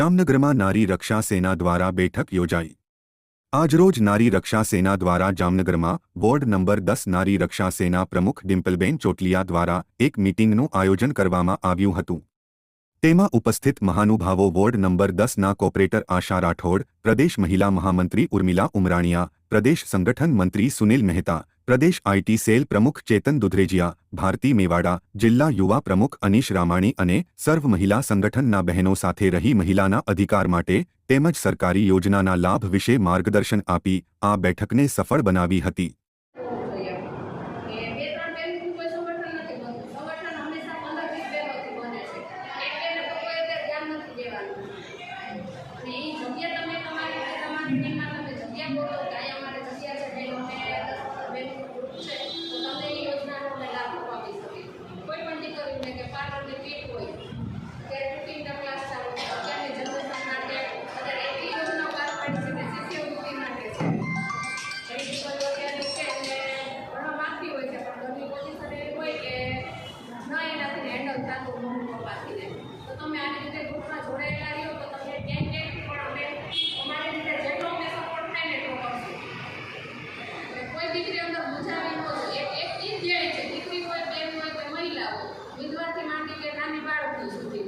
જામનગરમાં નારી રક્ષા સેના દ્વારા બેઠક યોજાઈ. આજરોજ નારી રક્ષા સેના દ્વારા જામનગરમાં વોર્ડ નંબર દસ નારી રક્ષા સેના પ્રમુખ ડિમ્પલબેન ચોટલિયા દ્વારા એક મીટિંગનું આયોજન કરવામાં આવ્યું હતું. તેમાં ઉપસ્થિત મહાનુભાવો વોર્ડ નંબર દસના કોર્પોરેટર આશા રાઠોડ, પ્રદેશ મહિલા મહામંત્રી ઉર્મિલા ઉમરાણીયા, પ્રદેશ સંગઠન મંત્રી સુનિલ મહેતા પ્રદેશ આઈટી સેલ પ્રમુખ ચેતન દુધરેજિયા, ભારતી મેવાડા, જિલ્લા યુવા પ્રમુખ અનીશ રામાણી અને સર્વ મહિલા સંગઠનના બહેનો સાથે રહી મહિલાના અધિકાર માટે તેમજ સરકારી યોજનાના લાભ વિશે માર્ગદર્શન આપી આ બેઠકને સફળ બનાવી હતી. જગ્યા તમે તમારી બેનનું કોઈ તો તમે આની રીતે ગ્રુપમાં જોડાયેલા રહ્યો તો તમને ક્યાંક ક્યાંક પણ અમે અમારી રીતે જેટલો સપોર્ટ થાય ને એટલો કરશું. કોઈ દીકરી અંદર મૂંઝાવી ન એક એક ધ્યેય છે, દીકરી હોય, બેન હોય કે મહિલા હોય માંડી કે નાની બાળકની સુધી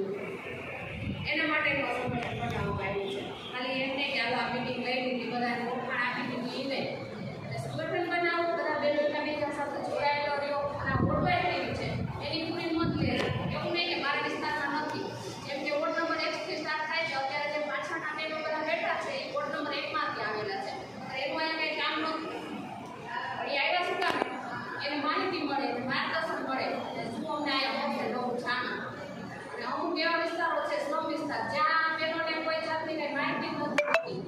એના માટેનું સમય બનાવવામાં આવ્યું છે. ખાલી એમ નહીં કે મીટિંગ લઈ લીધી, બધાને ઓળખાણ આપી દીધી એટલે સંગઠન બનાવો બધા બેનો એકબીજા સાથે જોડાયેલો રહ્યો અને આ વોર્ડ વાઇઝ છે એની પૂરી નોંધ લે એવું નહીં કે મારા વિસ્તારમાં નથી જેમ કે વોર્ડ નંબર એકથી સ્ટાર્ટ થાય છે અત્યારે જે પાછળના બેનો બધા બેઠા છે એ વોર્ડ નંબર એકમાંથી આવેલા છે અને એનું અહીંયા કંઈ કામ નથી પણ એ આવ્યા શું કામ એને માહિતી મળે એને માર્ગદર્શન મળે અને શું અમને અહીંયા મળશે નવું જાણ અને અમુક એવા વિસ્તારો છે શ્રમ વિસ્તાર જ્યાં બહેનોને કોઈ જાતની કંઈ માહિતી નથી હોતી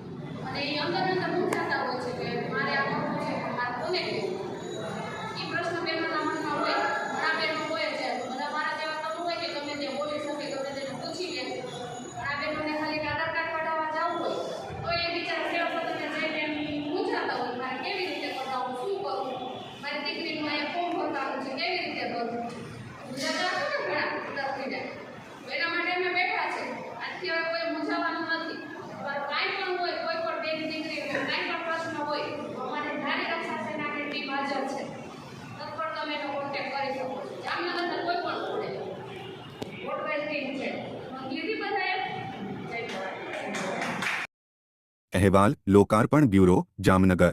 અને એ અંદર અંદર મૂંઝાતા હોય છે કે મારે આ કરવું છે પણ મારે કોને કહેવું એ પ્રશ્ન બહેનોના મનમાં હોય ઘણા બહેનો હોય છે બધા મારા જેવા તમે હોય કે ગમે તે બોલી શકે ગમે તેને પૂછી લે ઘણા બહેનોને ખાલી એક આધાર કાર્ડ કઢાવવા જવું હોય તો એ બિચારા સેવા પદ્ધતિને જઈને એમ મૂંઝાતા હોય મારે કેવી રીતે કઢાવવું શું કરવું મારી દીકરીનું અહીંયા ફોર્મ ભરવાનું છે કેવી રીતે ભરવું મૂંઝાતા હશે ને ઘણા અંદર થઈ જાય તો એના માટે અમે બેઠા છે આજથી હવે કોઈ મૂંઝાવાનું નથી તમારું કાંઈ પણ હોય કોઈ પણ બેન દીકરી હોય કાંઈ પણ પ્રશ્ન હોય તો અમારી નારી રક્ષા સેનાની ટીમ હાજર છે તત્પર તમે એનો કોન્ટેક્ટ કરી શકો છો જામનગરના કોઈ પણ ખૂણે વોટ વાઇઝ ટીમ છે નોંધ લીધી બધાએ જય ભવાની અહેવાલ લોકાર્પણ બ્યુરો જામનગર.